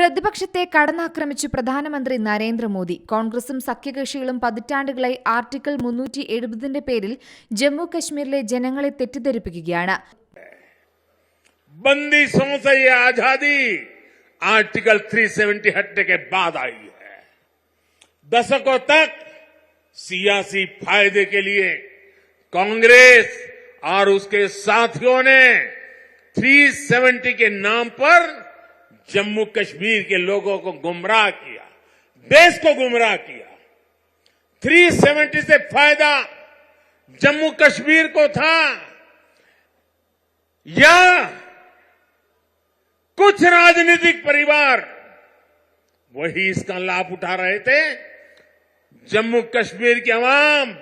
പ്രതിപക്ഷത്തെ കടന്നാക്രമിച്ചു പ്രധാനമന്ത്രി നരേന്ദ്രമോദി കോൺഗ്രസും സഖ്യകക്ഷികളും പതിറ്റാണ്ടുകളായി ആർട്ടിക്കിൾ മുന്നൂറ്റി എഴുപതിന്റെ പേരിൽ ജമ്മു കശ്മീരിലെ ജനങ്ങളെ തെറ്റിദ്ധരിപ്പിക്കുകയാണ് बंदिशों से ये आजादी आर्टिकल 370 हटने के बाद आई है दशकों तक सियासी फायदे के लिए कांग्रेस और उसके साथियों ने 370 के नाम पर जम्मू कश्मीर के लोगों को गुमराह किया, देश को गुमराह किया। 370 से फ़ायदा जम्मू कश्मीर को था। या कुछ राजनीतिक परिवार वही इसका लाभ उठा रहे थे, जम्मू कश्मीर की आवाम।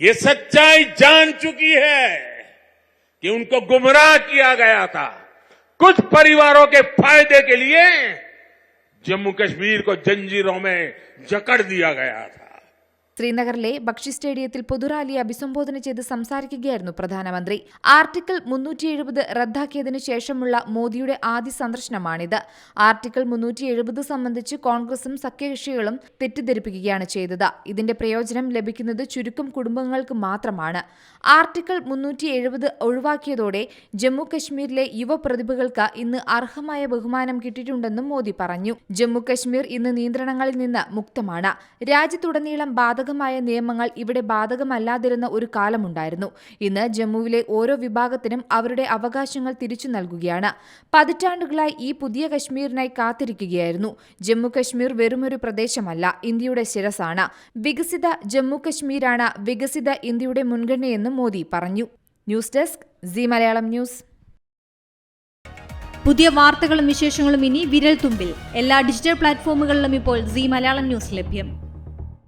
ये सच्चाई जान चुकी है कि उनको गुमराह किया गया था। कुछ परिवारों के फ़ायदे के लिए जम्मू कश्मीर को जंजीरों में जकड़ दिया गया था। ശ്രീനഗറിലെ ബക്ഷി സ്റ്റേഡിയത്തിൽ പൊതുറാലിയെ അഭിസംബോധന ചെയ്ത് സംസാരിക്കുകയായിരുന്നു പ്രധാനമന്ത്രി. ആർട്ടിക്കിൾ മുന്നൂറ്റി എഴുപത് റദ്ദാക്കിയതിനു ശേഷമുള്ള മോദിയുടെ ആദ്യ സന്ദർശനമാണിത്. ആർട്ടിക്കിൾ മുന്നൂറ്റി എഴുപത് സംബന്ധിച്ച് കോൺഗ്രസും സഖ്യകക്ഷികളും തെറ്റിദ്ധരിപ്പിക്കുകയാണ് ചെയ്തത്. ഇതിന്റെ പ്രയോജനം ലഭിക്കുന്നത് ചുരുക്കം കുടുംബങ്ങൾക്ക് മാത്രമാണ്. ആർട്ടിക്കിൾ മുന്നൂറ്റി എഴുപത് ഒഴിവാക്കിയതോടെ ജമ്മു കശ്മീരിലെ യുവപ്രതിഭകൾക്ക് ഇന്ന് അർഹമായ ബഹുമാനം കിട്ടിയിട്ടുണ്ടെന്നും മോദി പറഞ്ഞു. ജമ്മു കശ്മീർ ഇന്ന് നിയന്ത്രണങ്ങളിൽ നിന്ന് മുക്തമാണ്. രാജ്യത്തുടനീളം ബാധകമായ നിയമങ്ങൾ ഇവിടെ ബാധകമല്ലാതിരുന്ന ഒരു കാലമുണ്ടായിരുന്നു. ഇന്ന് ജമ്മുവിലെ ഓരോ വിഭാഗത്തിനും അവരുടെ അവകാശങ്ങൾ തിരിച്ചു നൽകുകയാണ്. പതിറ്റാണ്ടുകളായി ഈ പുതിയ കശ്മീരിനായി കാത്തിരിക്കുകയായിരുന്നു. ജമ്മു കശ്മീർ വെറുമൊരു പ്രദേശമല്ല ഇന്ത്യയുടെ ശിരസാണ്. വികസിത ജമ്മു കശ്മീരാണ് വികസിത ഇന്ത്യയുടെ മുൻഗണനയെന്നും മോദി പറഞ്ഞു. News desk C Malayalam news. പുതിയ വാർത്തകളും വിശേഷങ്ങളും ഇനി വിരൽ തുമ്പിൽ എല്ലാ ഡിജിറ്റൽ പ്ലാറ്റ്ഫോമുകളിലും ഇപ്പോൾ സി മലയാളം ന്യൂസ് ലഭ്യം.